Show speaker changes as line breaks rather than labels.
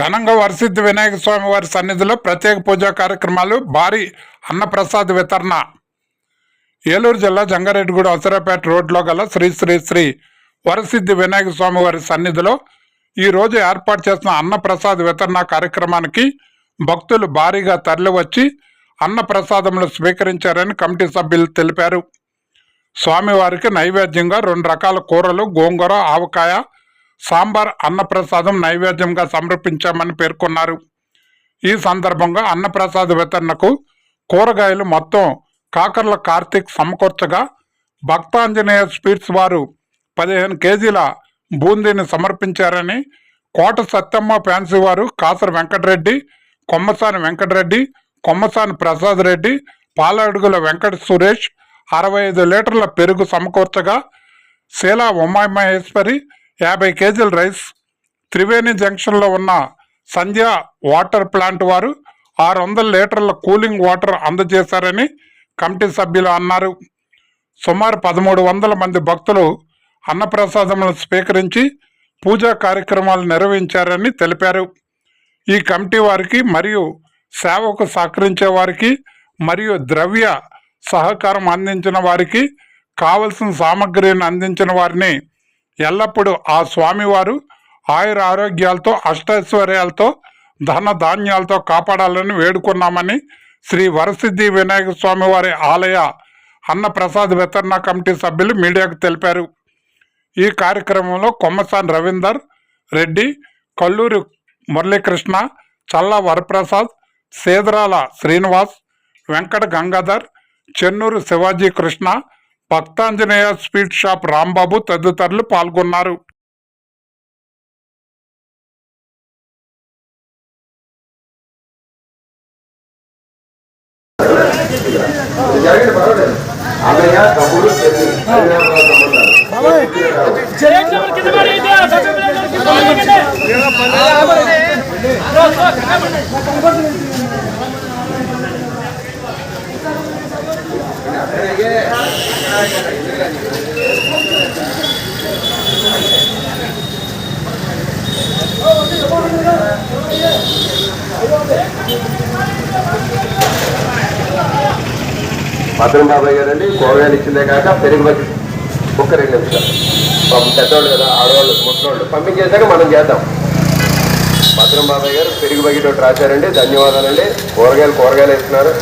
ఘనంగా వరసిద్ధి వినాయక స్వామి వారి సన్నిధిలో ప్రత్యేక పూజా కార్యక్రమాలు భారీ అన్నప్రసాద్ వితరణ. ఏలూరు జిల్లా జంగారెడ్డిగూడ అసరాపేట రోడ్లో గల శ్రీ శ్రీ శ్రీ వరసిద్ధి వినాయక స్వామి వారి సన్నిధిలో ఈరోజు ఏర్పాటు చేసిన అన్నప్రసాద్ వితరణ కార్యక్రమానికి భక్తులు భారీగా తరలివచ్చి అన్నప్రసాదములు స్వీకరించారని కమిటీ సభ్యులు తెలిపారు. స్వామివారికి నైవేద్యంగా రెండు రకాల కూరలు గోంగూర ఆవకాయ సాంబార్ అన్నప్రసాదం నైవేద్యంగా సమర్పించామని పేర్కొన్నారు. ఈ సందర్భంగా అన్నప్రసాద వితరణకు కూరగాయలు మొత్తం కాకర్ల కార్తీక్ సమకూర్చగా భక్తాంజనేయ స్వీట్స్ వారు పదిహేను కేజీల బూందీని సమర్పించారని కోట సత్యమ్మ ఫ్యాన్సీ వారు కాసర వెంకటరెడ్డి కొమ్మసాని వెంకటరెడ్డి కొమ్మసాని ప్రసాద్ రెడ్డి పాలడుగుల వెంకట సురేష్ అరవై ఐదు లీటర్ల పెరుగు సమకూర్చగా శీలా ఉమామహేశ్వరి యాభై కేజీల రైస్ త్రివేణి జంక్షన్లో ఉన్న సంధ్య వాటర్ ప్లాంట్ వారు ఆరు వందల లీటర్ల కూలింగ్ వాటర్ అందజేశారని కమిటీ సభ్యులు అన్నారు. సుమారు పదమూడు వందల మంది భక్తులు అన్నప్రసాదములను స్వీకరించి పూజా కార్యక్రమాలు నిర్వహించారని తెలిపారు. ఈ కమిటీ వారికి మరియు సేవకు సహకరించే వారికి మరియు ద్రవ్య సహకారం అందించిన వారికి కావలసిన సామగ్రిని అందించిన వారిని ఎల్లప్పుడూ ఆ స్వామివారు ఆయుర ఆరోగ్యాలతో అష్టైశ్వర్యాలతో ధన ధాన్యాలతో కాపాడాలని వేడుకున్నామని శ్రీ వరసిద్ధి వినాయక స్వామివారి ఆలయ అన్నప్రసాద్ వితరణ కమిటీ సభ్యులు మీడియాకు తెలిపారు. ఈ కార్యక్రమంలో కొమ్మసాని రవీందర్ రెడ్డి కల్లూరి మురళీకృష్ణ చల్ల వరప్రసాద్ సేదరాల శ్రీనివాస్ వెంకట గంగాధర్ చెన్నూరు శివాజీ కృష్ణ భక్తాంజనేయ స్వీట్ షాప్ రాంబాబు తదితరులు పాల్గొన్నారు.
భద్రం బాబాయ్ గారండి కూరగాయలు ఇచ్చిందే కాక పెరుగు బతి ఒక్క రెండు నిమిషాలు. పాపం పెద్దవాళ్ళు కదా ఆడవాళ్ళు ముసలోళ్ళు పంపించేశాక మనం చేద్దాం. భద్రం బాబాయ్ గారు పెరుగు బకెట్ ఒకటి రాశారండి ధన్యవాదాలండి. కూరగాయలు కూరగాయలు ఇస్తున్నారు